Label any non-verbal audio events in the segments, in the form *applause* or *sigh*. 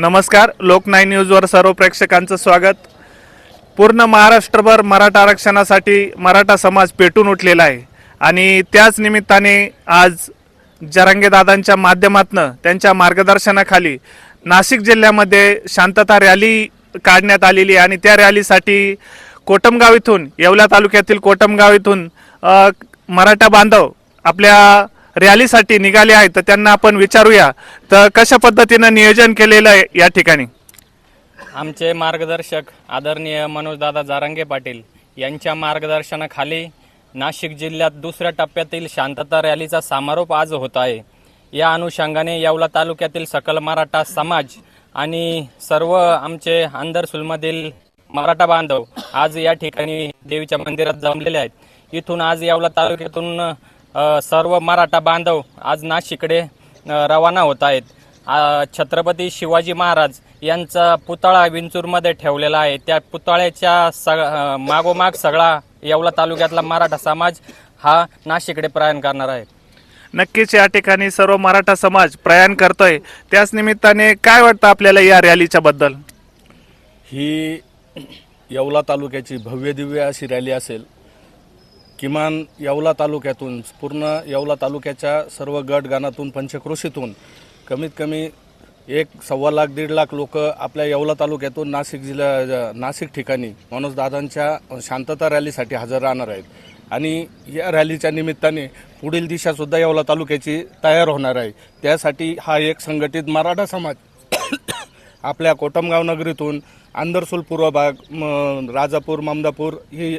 नमस्कार लोकनाईन न्यूजवर सर्व प्रेक्षकांचं स्वागत. पूर्ण महाराष्ट्रभर मराठा आरक्षणासाठी मराठा समाज पेटून उठलेला आहे. आणि त्याच निमित्ताने आज जरांगेदादांच्या माध्यमातनं त्यांच्या मार्गदर्शनाखाली नाशिक जिल्ह्यामध्ये शांतता रॅली काढण्यात आलेली आहे. आणि त्या रॅलीसाठी कोटमगाव इथून येवला तालुक्यातील कोटमगाव इथून मराठा बांधव आपल्या रॅलीसाठी निघाले आहेत तर त्यांना आपण विचारूया. तर कशा पद्धतीनं नियोजन केलेलं आहे या ठिकाणी? आमचे मार्गदर्शक आदरणीय मनोजदादा जारांगे पाटील यांच्या मार्गदर्शनाखाली नाशिक जिल्ह्यात दुसऱ्या टप्प्यातील शांतता रॅलीचा समारोप आज होत आहे. या अनुषंगाने येवला तालुक्यातील सकल मराठा समाज आणि सर्व आमचे आंदरसुलमधील मराठा बांधव आज या ठिकाणी देवीच्या मंदिरात जमलेले आहेत. इथून आज येवला तालुक्यातून सर्व मराठा बांधव आज नाशिकडे रवाना होत आहेत. आ, छत्रपती शिवाजी महाराज यांचा पुतळा विंचूरमध्ये ठेवलेला आहे. त्या पुतळ्याच्या सग मागोमाग सगळा येवला तालुक्यातला मराठा समाज हा नाशिकडे प्रयाण करणार आहे. नक्कीच या ठिकाणी सर्व मराठा समाज प्रयाण करतोय. त्याच निमित्ताने काय वाटतं आपल्याला या रॅलीच्या बद्दल? ही येवला तालुक्याची भव्य दिव्य अशी रॅली असेल किमान येवला तालुक्यातून पूर्ण येवला तालुक्याच्या सर्व गट पंचक्रोशीतून कमीत कमी एक सव्वा लाख दीड लाख लोक आपल्या येवला तालुक्यातून नाशिक जिल्हा नाशिक ठिकाणी मनोजदादांच्या शांतता रॅलीसाठी हजर राहणार आहेत. आणि या रॅलीच्या निमित्ताने पुढील दिशासुद्धा येवला तालुक्याची तयार होणार आहे. त्यासाठी हा एक संघटित मराठा समाज आपल्या कोटमगाव नगरीतून आंदरसूल पूर्व भाग राजापूर ममदापूर ही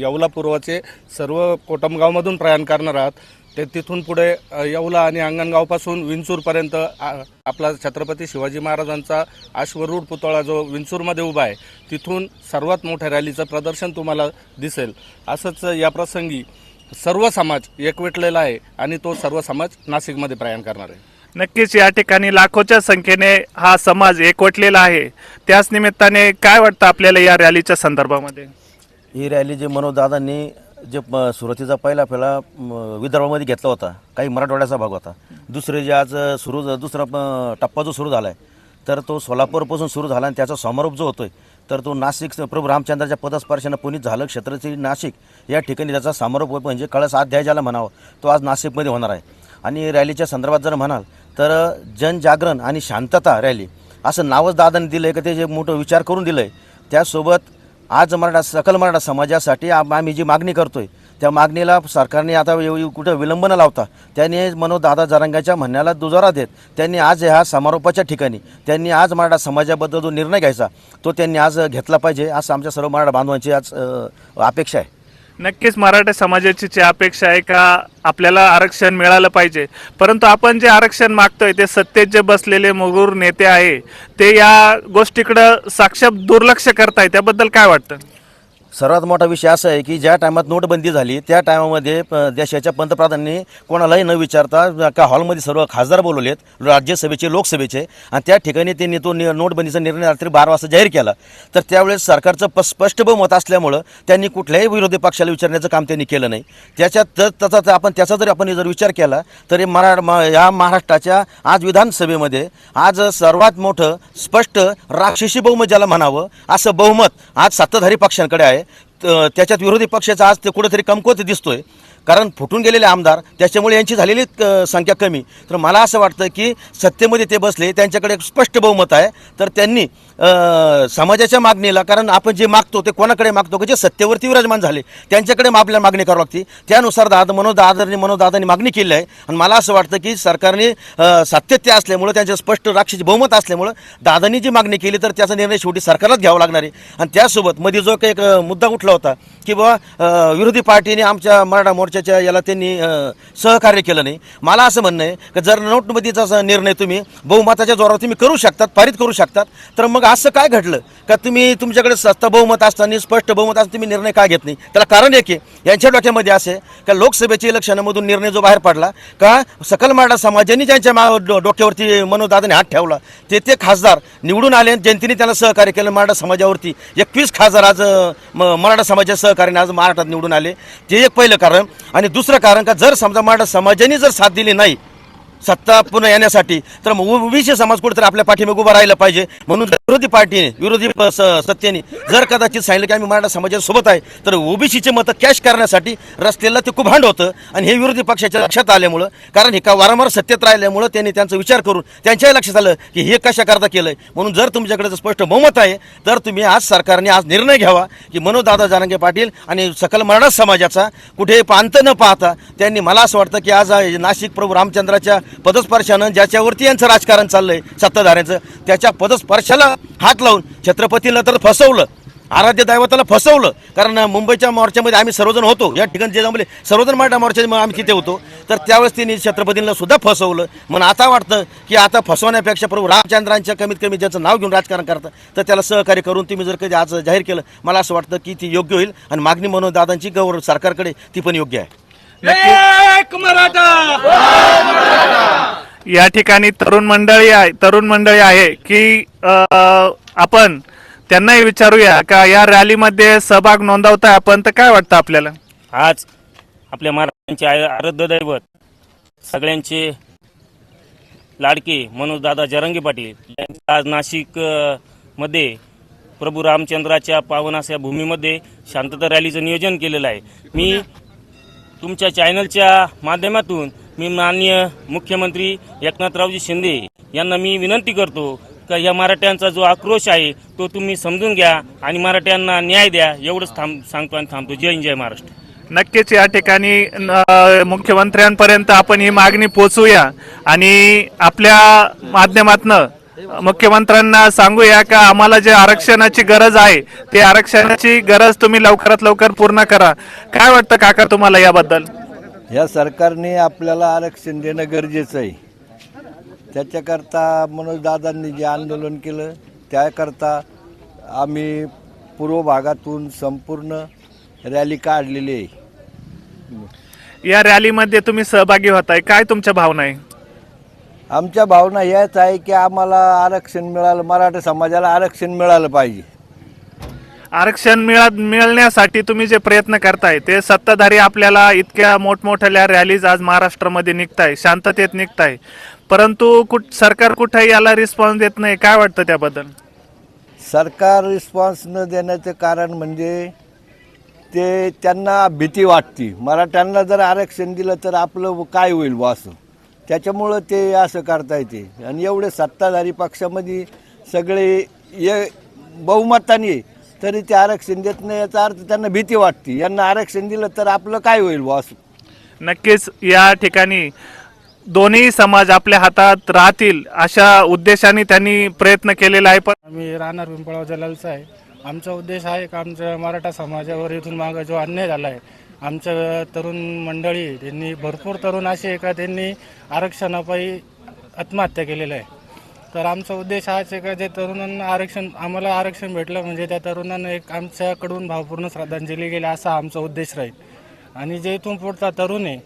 येवला पूर्वचे सर्व कोटमगावमधून प्रयाण करणार आहात. ते तिथून पुढे येवला आणि अंगणगावपासून विंचूरपर्यंत आपला छत्रपती शिवाजी महाराजांचा अश्वरूढ पुतळा जो विंचूरमध्ये उभा आहे तिथून सर्वात मोठ्या रॅलीचं प्रदर्शन तुम्हाला दिसेल. असंच या प्रसंगी सर्व समाज एकवटलेला आहे आणि तो सर्व समाज नाशिकमध्ये प्रयाण करणार आहे. नक्कीच या ठिकाणी लाखोच्या संख्येने हा समाज एकवटलेला आहे. त्याच निमित्ताने काय वाटतं आपल्याला या रॅलीच्या संदर्भामध्ये? ही रॅली जे मनोजदादांनी जे म- सुरुवातीचा पहिला फेला म, विदर्भामध्ये घेतला होता काही मराठवाड्याचा भाग होता. दुसरे जे आज सुरू दुसरा टप्पा जो सुरू झाला आहे तर तो सोलापूरपासून सुरू झाला आणि त्याचा समारोप जो होतोय तर तो नाशिक प्रभू रामचंद्राच्या पदस्पर्शानं पुनीत झालं क्षेत्रश्री नाशिक या ठिकाणी त्याचा समारोप होय म्हणजे कळस अध्याय ज्याला म्हणावं तो आज नाशिकमध्ये होणार आहे. आणि रॅलीच्या संदर्भात जर म्हणाल तर जनजागरण आणि शांतता रॅली. असं नावच दादाने दिलं आहे का ते जे मोठं विचार करून दिलं आहे त्यासोबत आज मराठा सकल मराठा समाजासाठी आम्ही जी मागणी करतो आहे त्या मागणीला सरकारने आता कुठं विलंब न लावता त्यांनी मनोदादा जरांगाच्या म्हणण्याला दुजारा देत त्यांनी आज ह्या समारोपाच्या ठिकाणी त्यांनी आज मराठा समाजाबद्दल जो निर्णय घ्यायचा तो त्यांनी आज घेतला पाहिजे असं आमच्या सर्व मराठा बांधवांची आज अपेक्षा आहे. नक्कीच मराठा समाजाची जी अपेक्षा आहे का आपल्याला आरक्षण मिळालं पाहिजे. परंतु आपण जे आरक्षण मागतोय ते सत्तेत जे बसलेले मुगूर नेते आहे ते या गोष्टीकडं साक्षात दुर्लक्ष करताय त्याबद्दल काय वाटतं? सर्वात मोठा विषय असा आहे की ज्या टायमात नोटबंदी झाली त्या टायमामध्ये प- देशाच्या पंतप्रधानांनी कोणालाही न विचारता का हॉलमध्ये सर्व खासदार बोलवलेत राज्यसभेचे लोकसभेचे आणि त्या ठिकाणी त्यांनी तो नि- नोटबंदीचा निर्णय रात्री बारा वाजता जाहीर केला. तर त्यावेळेस सरकारचं प स्पष्ट बहुमत असल्यामुळं त्यांनी कुठल्याही विरोधी पक्षाला विचारण्याचं काम त्यांनी केलं नाही. त्याच्यात तर तसा तर आपण त्याचा जरी आपण जर विचार केला तरी मरा या महाराष्ट्राच्या आज विधानसभेमध्ये आज सर्वात मोठं स्पष्ट राक्षसी बहुमत ज्याला म्हणावं असं बहुमत आज सत्ताधारी पक्षांकडे आहे. त्याच्यात विरोधी पक्षाचा आज ते कुठेतरी कमकुवत दिसतोय. कारण फुटून गेलेले आमदार त्याच्यामुळे यांची झालेली संख्या कमी. तर मला असं वाटतं की सत्तेमध्ये ते बसले त्यांच्याकडे एक स्पष्ट बहुमत आहे. तर त्यांनी समाजाच्या मागणीला कारण आपण जे मागतो ते कोणाकडे मागतो की जे सत्तेवरती विराजमान झाले त्यांच्याकडे आपल्याला मागणी करावी लागते. त्यानुसार दादा मनोज दादांनी मनोज दादांनी मागणी केली आहे. आणि मला असं वाटतं की सरकारने अ, सातत्य असल्यामुळं त्यांच्या स्पष्ट राक्षसी बहुमत असल्यामुळं दादांनी जी मागणी केली तर त्याचा निर्णय शेवटी सरकारलाच घ्यावा लागणार आहे. आणि त्यासोबत मध्ये जो काही एक मुद्दा उठला होता की बाबा विरोधी पार्टीने आमच्या मराठा मोर्चाच्या याला त्यांनी सहकार्य केलं नाही. मला असं म्हणणं आहे की जर नोटबंदीचा असा निर्णय तुम्ही बहुमताच्या जोरावर तुम्ही करू शकतात पारित करू शकतात तर मग असं काय घडलं? का तुम्ही तुमच्याकडे सत्ता बहुमत असताना स्पष्ट बहुमत असताना तुम्ही निर्णय का घेत नाही? त्याला कारण एक आहे. यांच्या डोक्यामध्ये असे का लोकसभेच्या इलेक्शनमधून निर्णय जो बाहेर पडला का सकल मराठा समाजाने ज्यांच्या मा- डोक्यावरती मनोदादाने हात ठेवला ते ते खासदार निवडून आले जनतेने त्याला सहकार्य केलं मराठा समाजावरती. एकवीस खासदार आज म- मराठा समाजाच्या सहकार्याने आज महाराष्ट्रात निवडून आले. ते एक पहिलं कारण. आणि दुसरं कारण का जर समजा माझ्या समाजाने जर साथ दिली नाही सत्ता पुन्हा येण्यासाठी. तर मग ओबीसी समाज कुठेतरी आपल्या पाठीमागे उभा राहिला पाहिजे. म्हणून विरोधी पार्टीने विरोधी प- स- सत्तेने जर कदाचित सांगितलं की आम्ही मराठा समाजासोबत आहे तर ओबीसीचे मतं कॅश करण्यासाठी रस्त्याला ते कुभांड होतं आणि हे विरोधी पक्षाच्या लक्षात आल्यामुळं कारण हे का वारंवार सत्तेत राहिल्यामुळं त्यांनी त्यांचा विचार करून त्यांच्याही लक्षात आलं की हे कशाकरता केलं म्हणून जर तुमच्याकडे जर स्पष्ट बहुमत आहे तर तुम्ही आज सरकारने आज निर्णय घ्यावा की मनोदादा जानंगे पाटील आणि सकल मराठा समाजाचा कुठे अंत न पाहता त्यांनी मला असं वाटतं की आज नाशिक प्रभू रामचंद्राच्या पदस्पर्शानं ज्याच्यावरती यांचं राजकारण चाललंय सत्ताधाऱ्यांचं त्याच्या पदस्पर्शाला हात लावून छत्रपतीला तर फसवलं आराध्य दैवताला फसवलं. कारण मुंबईच्या मोर्चामध्ये आम्ही सर्वजण होतो. या ठिकाणी जे जमले सर्वजण मराठा मोर्चामध्ये आम्ही तिथे होतो. तर त्यावेळेस त्यांनी छत्रपतींना सुद्धा फसवलं. म्हणून आता वाटतं की आता फसवण्यापेक्षा प्रभू रामचंद्रांच्या कमीत कमी ज्याचं नाव घेऊन राजकारण करतं तर त्याला सहकार्य करून तुम्ही जर कधी आज जाहीर केलं मला असं वाटतं की ती योग्य होईल. आणि मागणी म्हणून दादांची गौरव सरकारकडे ती पण योग्य आहे. या ठिकाणी तरुण मंडळी आहे तरुण मंडळी आहे की अ, आपण त्यांनाही विचारूया का या रॅलीमध्ये सहभाग नोंदवताय आपण तर काय वाटतं आपल्याला? आज आपल्या महाराजांचे आराध्य दैवत सगळ्यांचे लाडके मनोजदादा जरंगे पाटील यांचं आज नाशिकमध्ये प्रभू रामचंद्राच्या पावन अशा भूमीमध्ये शांतता रॅलीचं नियोजन केलेलं आहे. मी तुमच्या चॅनलच्या माध्यमातून मी माननीय मुख्यमंत्री एकनाथरावजी शिंदे यांना मी विनंती करतो का या मराठ्यांचा जो आक्रोश आहे तो तुम्ही समजून घ्या आणि मराठ्यांना न्याय द्या एवढंच थांब सांगतो आणि थांबतो. जय हिंद जय महाराष्ट्र. नक्कीच या ठिकाणी मुख्यमंत्र्यांपर्यंत आपण ही मागणी पोचवूया आणि आपल्या माध्यमातनं मुख्यमंत्र्यांना सांगूया का आम्हाला जे आरक्षणाची गरज आहे ते आरक्षणाची गरज तुम्ही लवकरात लवकर पूर्ण करा. काय वाटतं काका तुम्हाला याबद्दल? या सरकारने आपल्याला आरक्षण देणं गरजेचं आहे. त्याच्याकरता मनोजदादांनी जे आंदोलन केलं त्याकरता आम्ही पूर्व भागातून संपूर्ण रॅली काढलेली आहे. या रॅलीमध्ये तुम्ही सहभागी होताय. काय तुमच्या भावना आहे? आमच्या भावना ह्याच आहे की आम्हाला आरक्षण मिळालं मराठा समाजाला आरक्षण मिळालं पाहिजे. आरक्षण मिळा मिळण्यासाठी तुम्ही जे प्रयत्न करताय ते सत्ताधारी आपल्याला इतक्या मोठमोठ्या रॅलीज आज महाराष्ट्रामध्ये निघताय शांततेत निघताय. परंतु कुठ सरकार कुठेही याला रिस्पॉन्स देत नाही काय वाटतं त्याबद्दल? सरकार रिस्पॉन्स न देण्याचं कारण म्हणजे ते त्यांना भीती वाटते. मराठ्यांना जर आरक्षण दिलं तर आपलं काय होईल असं? त्याच्यामुळं ते असं करता येते. आणि एवढे सत्ताधारी पक्षामध्ये सगळे ये बहुमताने तरी ते आरक्षण देत नाही याचा अर्थ त्यांना भीती वाटते. यांना आरक्षण दिलं तर आपलं काय होईल बुवा असं? नक्कीच या ठिकाणी दोन्ही समाज आपल्या हातात राहतील अशा उद्देशाने त्यांनी प्रयत्न केलेला आहे पण आम्ही राहणार पिंपळाव जलालचा आहे. आमचा उद्देश आहे की आमच्या मराठा समाजावर इथून मागं जो अन्याय झाला आहे आमच्या तरुण मंडळी त्यांनी भरपूर तरुण असे का त्यांनी आरक्षणापायी आत्महत्या केलेलं आहे. तर आमचा उद्देश हाच आहे का जे तरुणांना आरक्षण आम्हाला आरक्षण भेटलं म्हणजे त्या तरुणांना एक आमच्याकडून भावपूर्ण श्रद्धांजली गेली असा आमचा उद्देश राहील. आणि जे इथून पुढचा तरुण आहे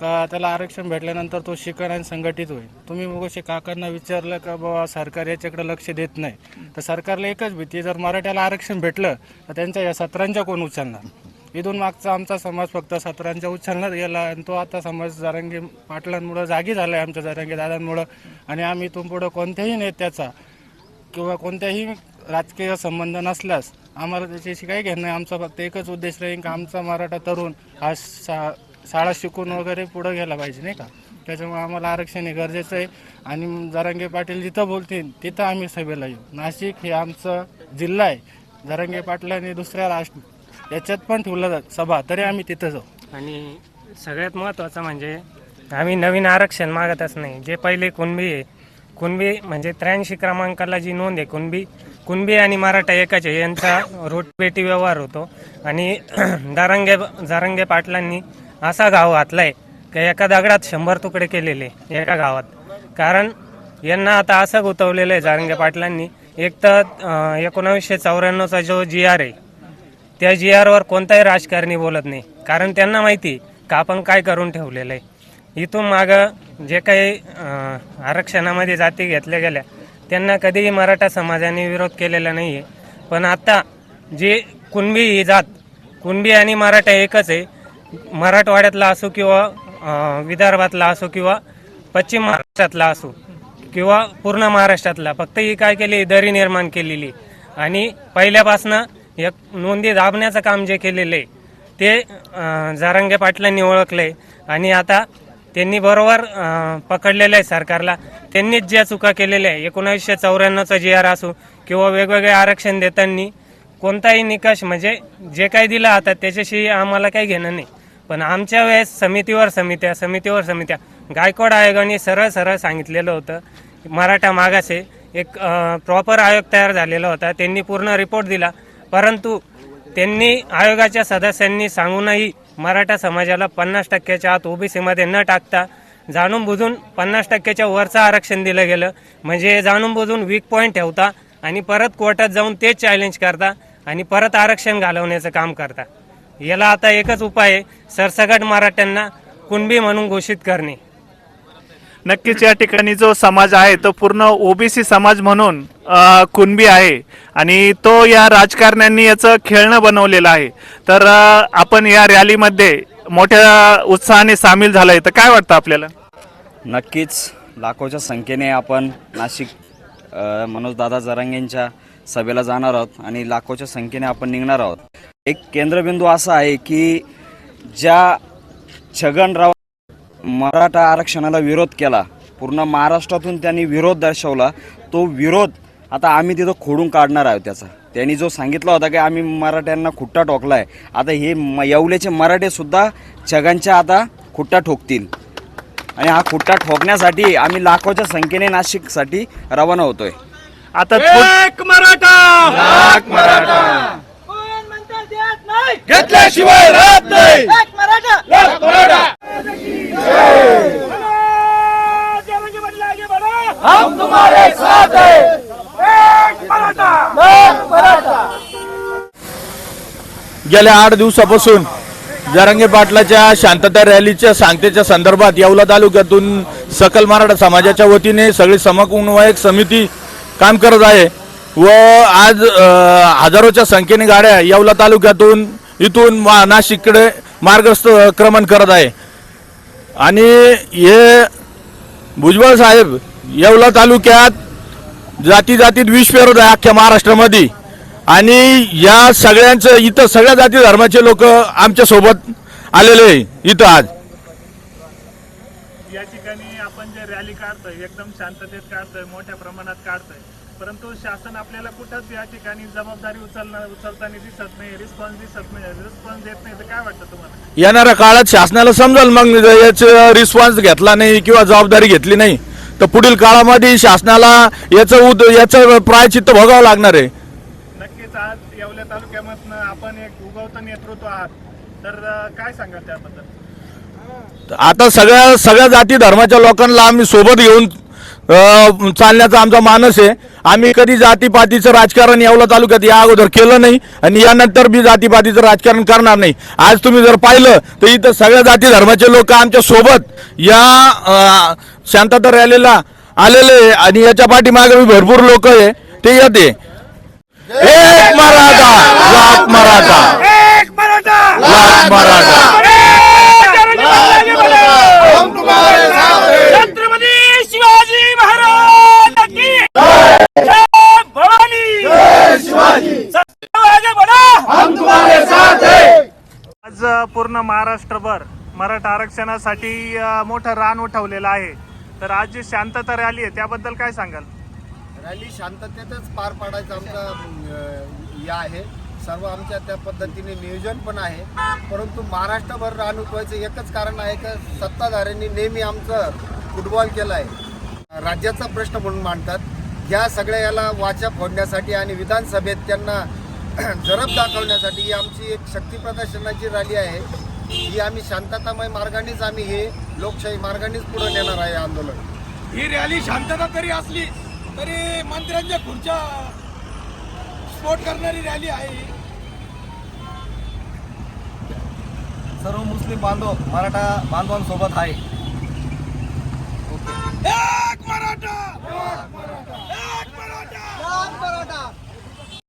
का त्याला आरक्षण भेटल्यानंतर तो शिकण आणि संघटित होईल. तुम्ही मग काकांना विचारलं का बाबा सरकार याच्याकडे लक्ष देत नाही. तर सरकारला एकच भीती जर मराठ्याला आरक्षण भेटलं तर त्यांच्या या सत्रांच्या कोण उचलणार? इथून मागचा आमचा समाज फक्त सत्रांच्या उच्छलनात गेला आणि तो आता समाज जारंगी पाटलांमुळं जागी झाला आहे आमच्या जारंगी दादांमुळं. आणि आम्ही इथून पुढं कोणत्याही नेत्याचा किंवा कोणत्याही राजकीय संबंध नसल्यास आम्हाला त्याच्याशी काही घेणं नाही. आमचा फक्त एकच उद्देश राहील का आमचा मराठा तरुण हा शा शाळा शिकून वगैरे पुढं गेला पाहिजे नाही का? त्याच्यामुळे आम्हाला आरक्षण हे गरजेचं आहे. आणि जरांगे पाटील जिथं बोलतील तिथं आम्ही सभेला येऊ. नाशिक हे आमचं जिल्हा आहे. जरांगे पाटलांनी दुसऱ्या राष्ट्र याच्यात पण ठेवला जात. सभा तरी आम्ही तिथं जाऊ. आणि सगळ्यात महत्त्वाचं म्हणजे आम्ही नवीन आरक्षण मागतच नाही. जे पहिले कुणबी आहे कुणबी म्हणजे त्र्याऐंशी क्रमांकाला जी नोंद आहे कुणबी कुणबी आणि मराठा एकाच आहे यांचा रोटपेटी व्यवहार होतो. आणि *clears throat* दारंगे जारंगे पाटलांनी असा गाव घातलाय की एका दगडात शंभर तुकडे केलेले एका गावात. कारण यांना आता असं गुतवलेलं आहे जारंगे पाटलांनी. एक तर एकोणावीसशे चौऱ्याण्णवचा जो जी आर आहे त्या जी आरवर कोणताही राजकारणी बोलत नाही. कारण त्यांना माहिती का आपण काय करून ठेवलेलं आहे. इथून मागं जे काही आरक्षणामध्ये जाती घेतल्या गेल्या त्यांना कधीही मराठा समाजाने विरोध केलेला नाही आहे पण आत्ता जे कुणबी ही जात कुणबी आणि मराठा एकच आहे मराठवाड्यातला असो किंवा विदर्भातला असो किंवा पश्चिम महाराष्ट्रातला असो किंवा पूर्ण महाराष्ट्रातला फक्त ही काय केली दरी निर्माण केलेली. आणि पहिल्यापासनं एक नोंदी दाबण्याचं काम जे केलेलं आहे ते जारंगे पाटलांनी ओळखलंय आणि आता त्यांनी बरोबर पकडलेलं आहे सरकारला. त्यांनीच ज्या चुका केलेल्या आहे एकोणावीसशे चौऱ्याण्णवचा जी आर असो किंवा वेगवेगळे आरक्षण देताना कोणताही निकष म्हणजे जे काही दिलं आता त्याच्याशी आम्हाला काही घेणं नाही. पण आमच्या वेळेस समितीवर समित्या समितीवर समित्या गायकवाड आयोगाने सरळ सरळ सांगितलेलं होतं. मराठा मागासे एक प्रॉपर आयोग तयार झालेला होता. त्यांनी पूर्ण रिपोर्ट दिला. परंतु त्यांनी आयोगाच्या सदस्यांनी सांगूनही मराठा समाजाला पन्नास टक्क्याच्या आत ओबीसीमध्ये न टाकता जाणून बुजून पन्नास टक्क्याच्या वरचं आरक्षण दिलं गेलं. म्हणजे जाणून बुजून वीक पॉईंट ठेवता आणि परत कोर्टात जाऊन तेच चॅलेंज करता आणि परत आरक्षण घालवण्याचं काम करता. याला आता एकच उपाय आहे सरसगट मराठ्यांना कुणबी म्हणून घोषित करणे. नक्कीच या ठिकाणी जो समाज आहे तो पूर्ण ओबीसी समाज म्हणून कुणबी आहे. आणि तो या राजकारण्यांनी याचं खेळणं बनवलेलं आहे. तर आपण या रॅलीमध्ये मोठ्या उत्साहाने सामील झालाय तर काय वाटतं आपल्याला? नक्कीच. लाखोच्या संख्येने आपण नाशिक मनोजदादा जरांगेंच्या सभेला जाणार आहोत आणि लाखोच्या संख्येने आपण निघणार आहोत. एक केंद्रबिंदू असा आहे की ज्या छगनराव मराठा आरक्षणाला विरोध केला. पूर्ण महाराष्ट्रातून त्यांनी विरोध दर्शवला. तो विरोध आता आम्ही तिथं खोडून काढणार आहोत त्याचा. त्यांनी जो सांगितला होता की आम्ही मराठ्यांना खुट्टा ठोकला आहे आता हे म येवल्याचे मराठे सुद्धा छगनच्या आता खुट्टा ठोकतील. आणि हा खुट्टा ठोकण्यासाठी आम्ही लाखोच्या संख्येने नाशिकसाठी रवाना होतोय. आता घेतल्याशिवाय राहत नाही. गेल्या आठ दिवसापासून जरांगे पाटलाच्या शांतता रॅलीच्या सांगतेच्या संदर्भात येवला तालुक्यातून सकल मराठा समाजाच्या वतीने सगळी समन्वयक समिती काम करत आहे. व आज हजारोच्या संख्येने गाड्या येवला तालुक्यातून इथून मा- नाशिककडे मार्गस्थ क्रमण करत आहे. आणि हे भुजबळ साहेब येवला तालुक्यात जाती जातीत विष पेरत आहे अख्ख्या महाराष्ट्रामध्ये. आणि या सगळ्यांचं इथं सगळ्या जाती धर्माचे लोक आमच्यासोबत आलेले आहे इथं आज. या ठिकाणी आपण जे रॅली काढतोय एकदम शांततेत काढतोय मोठ्या प्रमाणात काढतोय. परंतु शासन आपल्याला कुठंच या ठिकाणी जबाबदारी उचलणं उचलताना दिसत नाही रिस्पॉन्स दिसत नाही रिस्पॉन्स देत नाही. तर काय वाटतं तुम्हाला? येणाऱ्या काळात शासनाला समजेल मग याचं रिस्पॉन्स घेतला नाही किंवा जबाबदारी घेतली नाही. तर पुढील काळामध्ये शासनाला याचं उद याचं प्रायचित्त भोगावं लागणार आहे. नक्कीच आज येवल्या तालुक्यामधनं आपण एक उगवतं नेतृत्व आहात. तर अं, काय सांगाल त्याबद्दल? आता सगळ्या सगळ्या जाती धर्माच्या लोकांना आम्ही सोबत घेऊन चालण्याचा आमचा मानस आहे. आम्ही कधी जातीपातीचं राजकारण येवला तालुक्यात या अगोदर केलं नाही आणि यानंतर बी जातीपातीचं राजकारण करणार नाही. आज तुम्ही जर पाहिलं तर इथं सगळ्या जाती धर्माचे लोक आमच्यासोबत या शांतता रॅलीला आलेले आहे आणि याच्या पाठीमागे बी भरपूर लोक आहे. ते येते एक मराठा लाख मराठा. लाख मराठा. आज पूर्ण महाराष्ट्रभर मराठा आरक्षणासाठी मोठं रान उठवलेलं आहे. तर आज जी शांतता रॅली आहे त्याबद्दल काय सांगाल? रॅली शांततेतच पार पाडायचं आमचं हे आहे. सर्व आमच्या त्या पद्धतीने नियोजन पण आहे. परंतु महाराष्ट्रभर रान उठवायचं एकच कारण आहे का सत्ताधाऱ्यांनी नेहमी आमचं फुटबॉल केलं आहे राज्याचा प्रश्न म्हणून मांडतात. या सगळ्या याला वाचा फोडण्यासाठी आणि विधानसभेत त्यांना *clears throat* जरब दाखवण्यासाठी ही आमची एक शक्ती प्रदर्शनाची रॅली आहे. ही आम्ही शांततामय मार्गानेच आम्ही हे लोकशाही मार्गानेच पुढे नेणार आहे आंदोलन. ही रॅली शांतता तरी असली तरी मंत्र्यांच्या खुर्च्या स्फोट करणारी रॅली आहे ही. सर्व मुस्लिम बांधव मराठा बांधवांसोबत आहे. मराठा! एक मराठा!